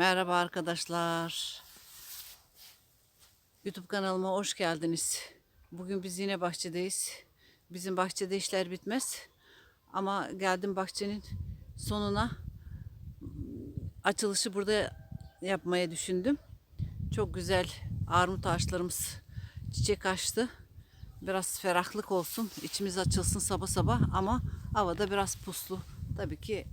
Merhaba arkadaşlar. YouTube kanalıma hoş geldiniz. Bugün biz yine bahçedeyiz. Bizim bahçede işler bitmez. Ama geldim bahçenin sonuna. Açılışı burada yapmaya düşündüm. Çok güzel armut ağaçlarımız çiçek açtı. Biraz ferahlık olsun, içimiz açılsın sabah sabah ama havada biraz puslu. Tabii ki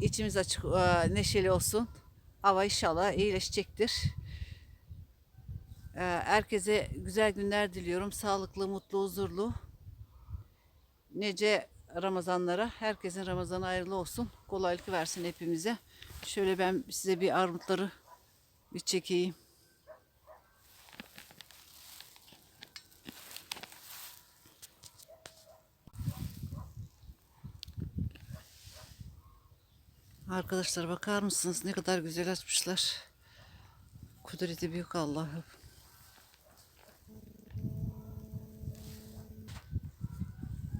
içimiz açık, e, neşeli olsun. Hava inşallah iyileşecektir. E, Herkese güzel günler diliyorum. Sağlıklı, mutlu, huzurlu. Nice Ramazanlara, herkesin Ramazanı hayırlı olsun. Kolaylık versin hepimize. Şöyle ben size bir armutları bir çekeyim. Arkadaşlar bakar mısınız ne kadar güzel açmışlar. Kudreti büyük Allah'ım.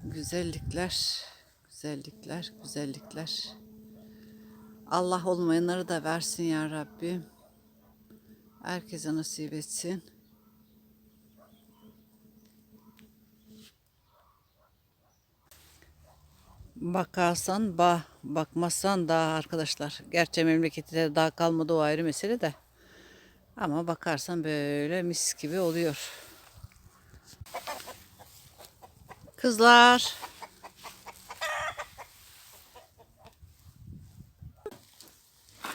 Güzellikler, güzellikler, güzellikler. Allah olmayanları da versin ya Rabbim. Herkese nasip etsin. Bakarsan bah, bakmazsan daha arkadaşlar. Gerçi memlekette daha kalmadı o ayrı mesele de. Ama bakarsan böyle mis gibi oluyor. Kızlar.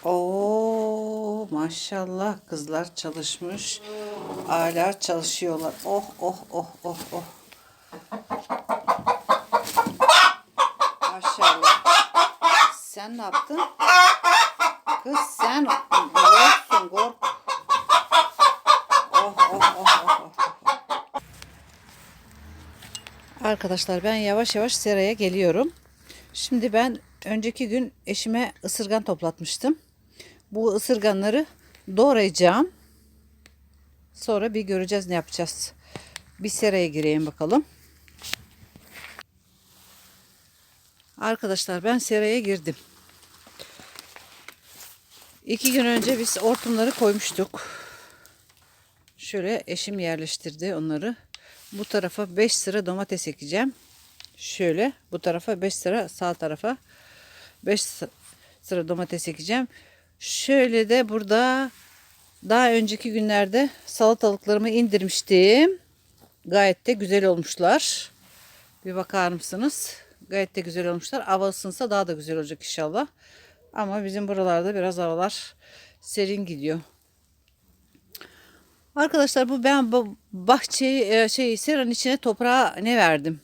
Oo maşallah kızlar çalışmış. Hala çalışıyorlar. Oh oh oh oh oh. Maşallah. Sen ne yaptın? Kız sen korksun kork. Oh oh oh oh. oh. Arkadaşlar ben yavaş yavaş seraya geliyorum. Şimdi ben önceki gün eşime ısırgan toplatmıştım. Bu ısırganları doğrayacağım. Sonra bir göreceğiz ne yapacağız. Bir seraya gireyim bakalım. Arkadaşlar ben seraya girdim. İki gün önce biz hortumları koymuştuk. Şöyle eşim yerleştirdi onları. Bu tarafa 5 sıra domates ekeceğim. Şöyle bu tarafa 5 sıra sağ tarafa 5 sıra domates ekeceğim. Şöyle de burada daha önceki günlerde salatalıklarımı indirmiştim. Gayet de güzel olmuşlar. Bir bakar mısınız? Gayet de güzel olmuşlar. Hava ısınsa daha da güzel olacak inşallah. Ama bizim buralarda biraz havalar serin gidiyor. Arkadaşlar bu ben bahçeyi e, şey seranın içine toprağa ne verdim?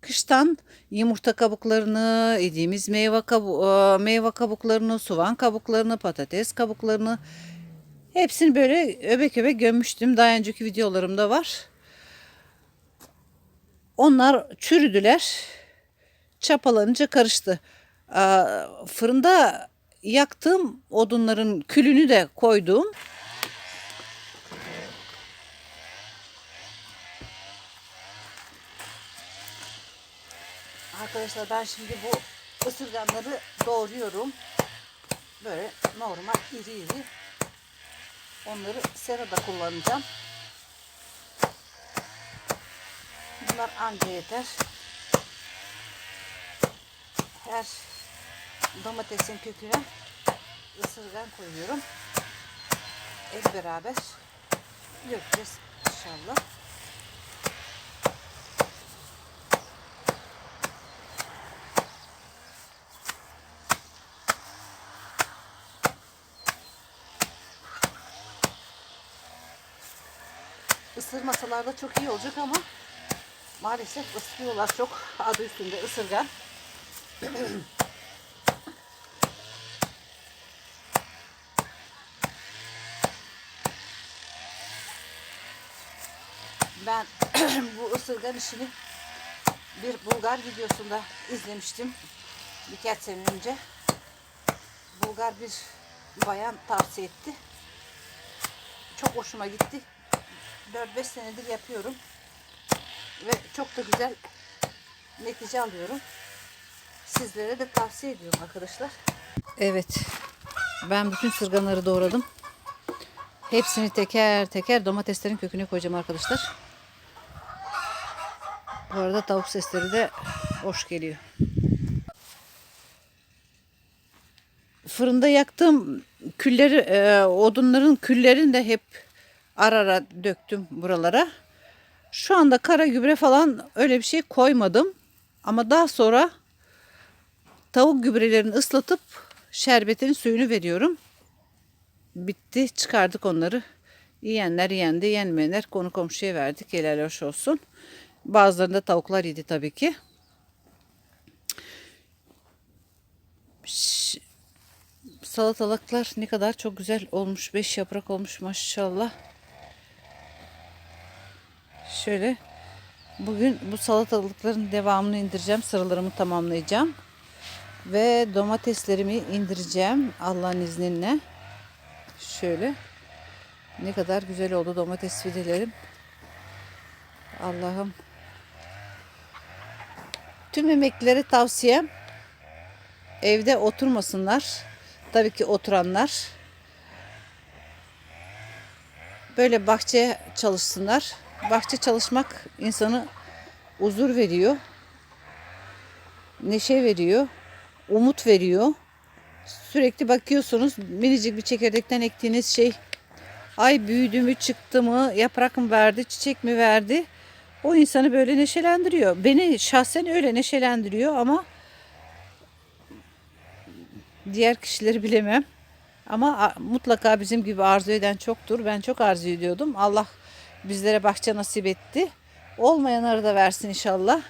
Kıştan yumurta kabuklarını, yediğimiz meyve kabu e, meyve kabuklarını, soğan kabuklarını, patates kabuklarını hepsini böyle öbek öbek gömmüştüm. Daha önceki videolarımda var. Onlar çürüdüler. Çapalanınca karıştı. Fırında yaktığım odunların külünü de koydum. Arkadaşlar ben şimdi bu ısırganları doğruyorum. Böyle normal iri iri. Onları serada kullanacağım. Bunlar anca yeter. Her domatesin köküne ısırgan koyuyorum. Hep beraber göreceğiz inşallah. Isırmasalar da çok iyi olacak ama maalesef ısırıyorlar çok adı üstünde ısırgan. Ben bu ısırgan işini bir Bulgar videosunda izlemiştim birkaç sene önce. Bulgar bir bayan tavsiye etti. Çok hoşuma gitti. 4-5 senedir yapıyorum. Ve çok da güzel netice alıyorum. Sizlere de tavsiye ediyorum arkadaşlar. Evet. Ben bütün sırganları doğradım. Hepsini teker teker domateslerin köküne koyacağım arkadaşlar. Bu arada tavuk sesleri de hoş geliyor. Fırında yaktığım külleri, e, odunların küllerini de hep ara ara döktüm buralara. Şu anda kara gübre falan öyle bir şey koymadım. Ama daha sonra tavuk gübrelerini ıslatıp şerbetin suyunu veriyorum. Bitti çıkardık onları. Yiyenler yendi, yenmeyenler konu komşuya verdik. Helal hoş olsun. Bazılarında tavuklar yedi tabii ki. Salatalıklar ne kadar çok güzel olmuş. Beş yaprak olmuş maşallah. Şöyle bugün bu salatalıkların devamını indireceğim. Sıralarımı tamamlayacağım. Ve domateslerimi indireceğim Allah'ın izniyle. Şöyle. Ne kadar güzel oldu domates fidelerim. Allah'ım. Tüm emeklilere tavsiyem evde oturmasınlar. Tabii ki oturanlar böyle bahçeye çalışsınlar. Bahçe çalışmak insanı huzur veriyor. Neşe veriyor. Umut veriyor. Sürekli bakıyorsunuz minicik bir çekirdekten ektiğiniz şey ay büyüdü mü çıktı mı yaprak mı verdi çiçek mi verdi o insanı böyle neşelendiriyor. Beni şahsen öyle neşelendiriyor ama diğer kişileri bilemem. Ama mutlaka bizim gibi arzu eden çoktur. Ben çok arzu ediyordum. Allah bizlere bahçe nasip etti. Olmayanları da versin inşallah.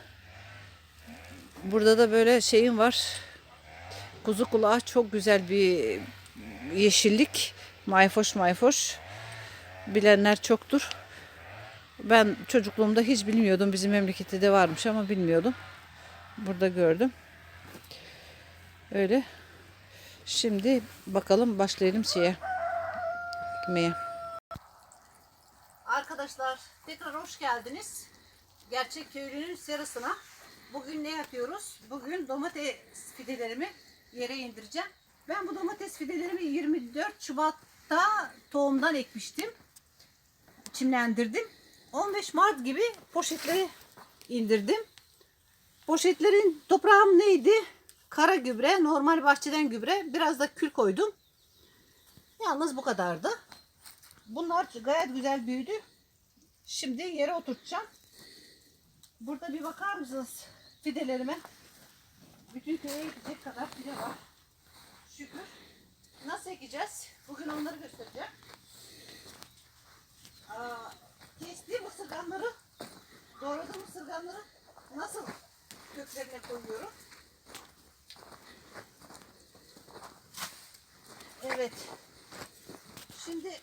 Burada da böyle şeyim var. Kuzu kulağı çok güzel bir yeşillik. Mayfoş mayfoş. Bilenler çoktur. Ben çocukluğumda hiç bilmiyordum. Bizim memlekette de varmış ama bilmiyordum. Burada gördüm. Öyle. Şimdi bakalım başlayalım şeye. Ekmeğe. Arkadaşlar tekrar hoş geldiniz. Gerçek köylünün serasına. Bugün ne yapıyoruz? Bugün domates fidelerimi yere indireceğim. Ben bu domates fidelerimi 24 Şubat'ta tohumdan ekmiştim. Çimlendirdim. 15 Mart gibi poşetlere indirdim. Poşetlerin toprağım neydi? Kara gübre, normal bahçeden gübre. Biraz da kül koydum. Yalnız bu kadardı. Bunlar gayet güzel büyüdü. Şimdi yere oturtacağım. Burada bir bakar mısınız fidelerime? Bütün köye gidecek kadar fide var. Şükür. Nasıl ekeceğiz? Bugün onları göstereceğim. Aa, kestiğim ısırganları, doğradığım ısırganları nasıl köklerine koyuyorum? Evet. Şimdi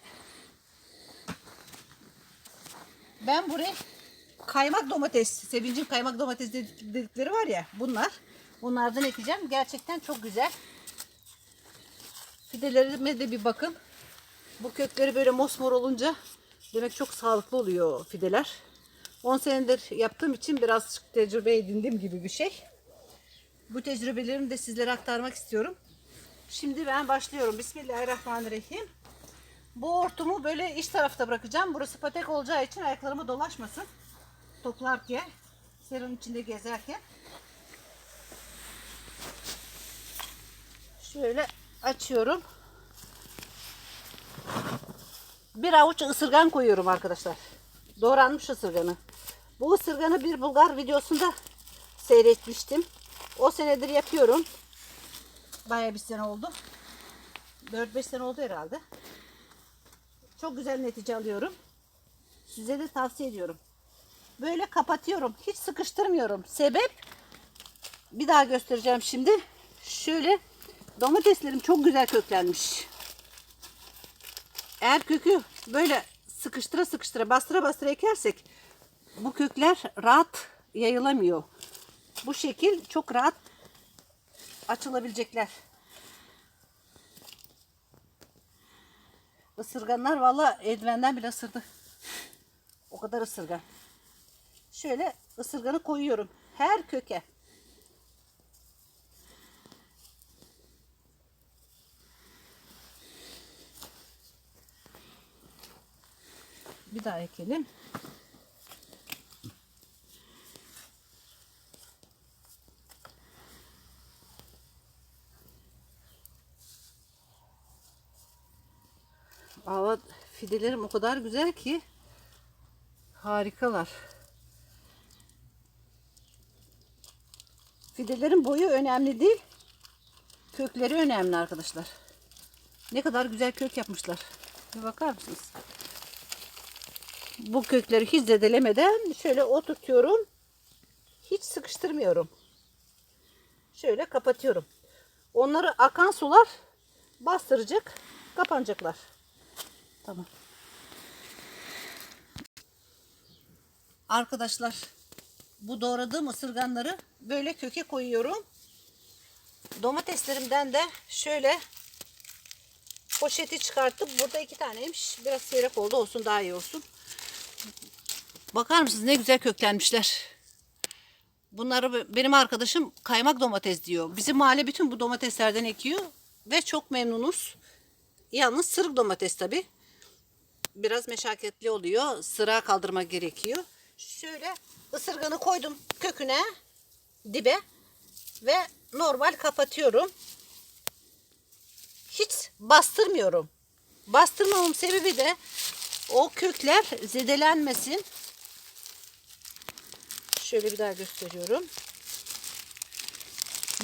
ben buraya kaymak domates, Sevincin kaymak domates dedik- dedikleri var ya bunlar. Bunlardan ekeceğim. Gerçekten çok güzel. Fidelerime de bir bakın. Bu kökleri böyle mosmor olunca demek çok sağlıklı oluyor fideler. 10 senedir yaptığım için biraz tecrübe edindiğim gibi bir şey. Bu tecrübelerimi de sizlere aktarmak istiyorum. Şimdi ben başlıyorum. Bismillahirrahmanirrahim. Bu hortumu böyle iç tarafta bırakacağım. Burası patek olacağı için ayaklarımı dolaşmasın. Toplarken, serunun içinde gezerken. Şöyle açıyorum. Bir avuç ısırgan koyuyorum arkadaşlar. Doğranmış ısırganı. Bu ısırganı bir Bulgar videosunda seyretmiştim. O senedir yapıyorum. Bayağı bir sene oldu. 4-5 sene oldu herhalde. Çok güzel netice alıyorum. Size de tavsiye ediyorum. Böyle kapatıyorum. Hiç sıkıştırmıyorum. Sebep bir daha göstereceğim şimdi. Şöyle domateslerim çok güzel köklenmiş. Eğer kökü böyle sıkıştıra sıkıştıra bastıra bastıra ekersek bu kökler rahat yayılamıyor. Bu şekil çok rahat açılabilecekler. Isırganlar valla eldivenden bile ısırdı. O kadar ısırgan. Şöyle ısırganı koyuyorum. Her köke. Bir daha ekelim. Valla fidelerim o kadar güzel ki harikalar. Fidelerin boyu önemli değil. Kökleri önemli arkadaşlar. Ne kadar güzel kök yapmışlar. Bir bakar mısınız? Bu kökleri hiç zedelemeden şöyle oturtuyorum. Hiç sıkıştırmıyorum. Şöyle kapatıyorum. Onları akan sular bastıracak, kapanacaklar. Tamam. Arkadaşlar bu doğradığım ısırganları böyle köke koyuyorum. Domateslerimden de şöyle poşeti çıkartıp burada iki taneymiş. Biraz seyrek oldu olsun daha iyi olsun. Bakar mısınız ne güzel köklenmişler. Bunları benim arkadaşım kaymak domates diyor. Bizim mahalle bütün bu domateslerden ekiyor ve çok memnunuz. Yalnız sırık domates tabi. Biraz meşakkatli oluyor. Sıra kaldırma gerekiyor. Şöyle ısırganı koydum köküne dibe ve normal kapatıyorum. Hiç bastırmıyorum. Bastırmamın sebebi de o kökler zedelenmesin. Şöyle bir daha gösteriyorum.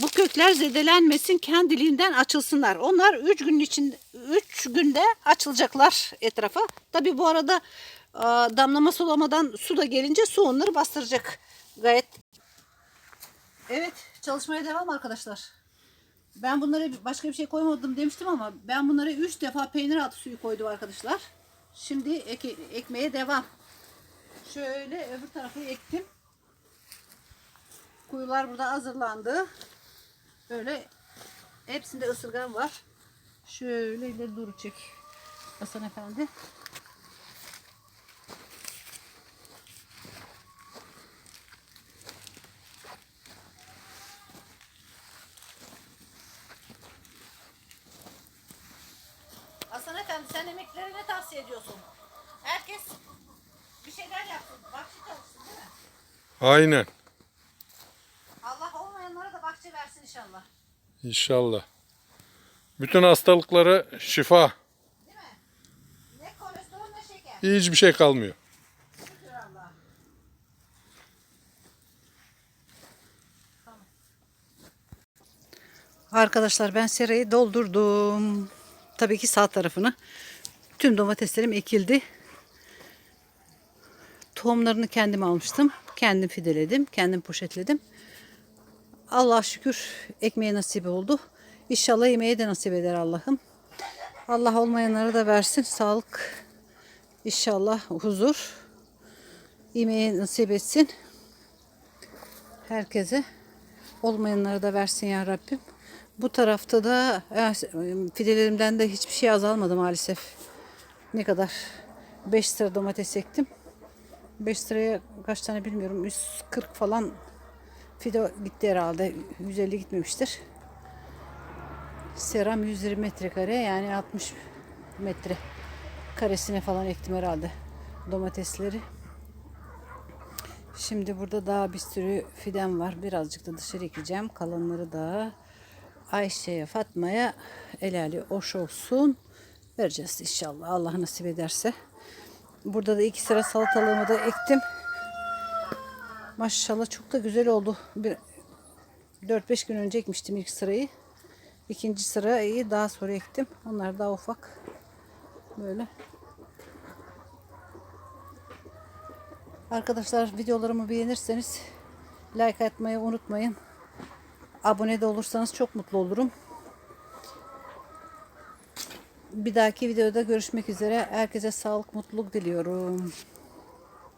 Bu kökler zedelenmesin, kendiliğinden açılsınlar. Onlar 3 gün için 3 günde açılacaklar etrafa. Tabi bu arada aa, damlama sulamadan su da gelince su onları bastıracak. Gayet. Evet, çalışmaya devam arkadaşlar. Ben bunlara başka bir şey koymadım demiştim ama ben bunlara 3 defa peynir altı suyu koydum arkadaşlar. Şimdi eke, ekmeye devam. Şöyle öbür tarafı ektim. Kuyular burada hazırlandı. Böyle hepsinde ısırgan var. Şöyle ileri doğru çek. Hasan Efendi. Efendi sen emekleri ne tavsiye ediyorsun? Herkes bir şeyler yapsın. Bahçe çalışsın değil mi? Aynen. Allah olmayanlara da bahçe versin inşallah. İnşallah. Bütün hastalıklara şifa. Değil mi? Ne kolesterol ne şeker. Hiçbir şey kalmıyor. Şükür Allah. Arkadaşlar ben serayı doldurdum. Tabii ki sağ tarafını. Tüm domateslerim ekildi. Tohumlarını kendim almıştım. Kendim fideledim. Kendim poşetledim. Allah şükür ekmeğe nasip oldu. İnşallah yemeğe de nasip eder Allah'ım. Allah olmayanlara da versin. Sağlık. İnşallah huzur. Yemeğe nasip etsin. Herkese. Olmayanlara da versin ya Rabbim. Bu tarafta da eh, fidelerimden de hiçbir şey azalmadı maalesef. Ne kadar? 5 lira domates ektim. 5 liraya kaç tane bilmiyorum. 140 falan fide gitti herhalde. 150 gitmemiştir. Seram 120 metrekare yani 60 metre karesine falan ektim herhalde domatesleri. Şimdi burada daha bir sürü fidem var. Birazcık da dışarı ekeceğim. Kalanları da Ayşe'ye, Fatma'ya elali hoş olsun. Vereceğiz inşallah. Allah nasip ederse. Burada da iki sıra salatalığımı da ektim. Maşallah çok da güzel oldu. Bir 4-5 gün önce ekmiştim ilk sırayı. İkinci sırayı daha sonra ektim. Onlar daha ufak. Böyle. Arkadaşlar videolarımı beğenirseniz like atmayı unutmayın. Abone de olursanız çok mutlu olurum. Bir dahaki videoda görüşmek üzere. Herkese sağlık, mutluluk diliyorum.